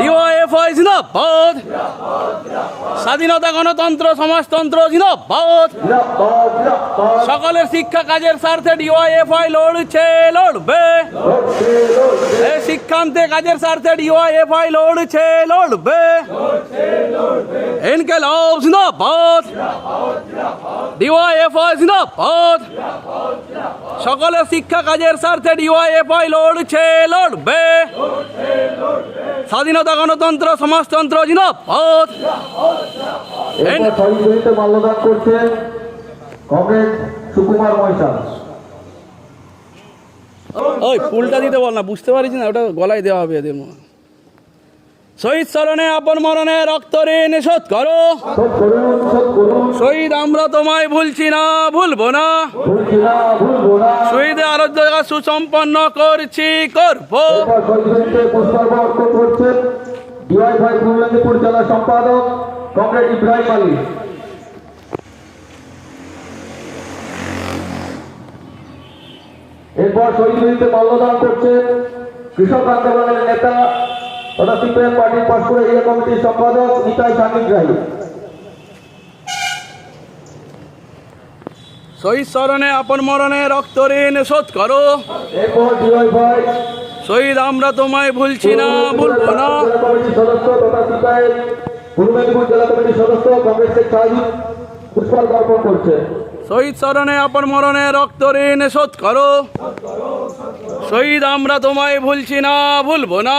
DOFI স্বাধীনতা গণতন্ত্র, সমাজতন্ত্র সকলের শিক্ষা কাজের স্বার্থে ডিওয়াইএফআই লড়ছে, লড়বে। শিক্ষান্তে কাজের স্বার্থে ডিওয়াইএফআই লড়ছে, লড়বে। ইনকেলাব সকলের শিক্ষা কাজের স্বার্থে ডিওয়াইএফআই লড়ছে, লড়বে। স্বাধীনতা গণতন্ত্র সমাজতন্ত্র জিন্দাবাদ এরপর মাল্যদান করছে কমরেড সুকুমার মৈশাল ওই ফুলটা দিতে বল না বুঝতে পারিস না ওটা গলায় দেওয়া হবে এদের মনে। শহীদ স্মরণে আপন মরণে রক্ত ঋণ শোধ করো। শহীদ আমরা তোমায় ভুলছি না ভুলবো না। শহীদ আরাধ্য সুসম্পন্ন করছি করব। করছেন ডিওয়াইফাই পূর্ব মেদিনীপুর জেলা সম্পাদক কমরেড ইব্রাহিম আলী। এরপর শহীদ মাল্যদান করছেন কৃষক আন্দোলনের নেতা তথা সিপিএম পার্টির পাঁশকুড়া কমিটির সম্পাদক নিতাই সান্নিগ্রাহী শহীদ স্মরণে আপন মরণে রক্ত ঋণ শোধ করো। এরপর ডিওয়াইফাই শহীদ, আমরা তোমায় ভুলছি না, ভুলবো না। শহীদ স্মরণে আপন মরণে রক্ত ঋণ শোধ করো। শহীদ, আমরা তোমায় ভুলছি না, ভুলবো না।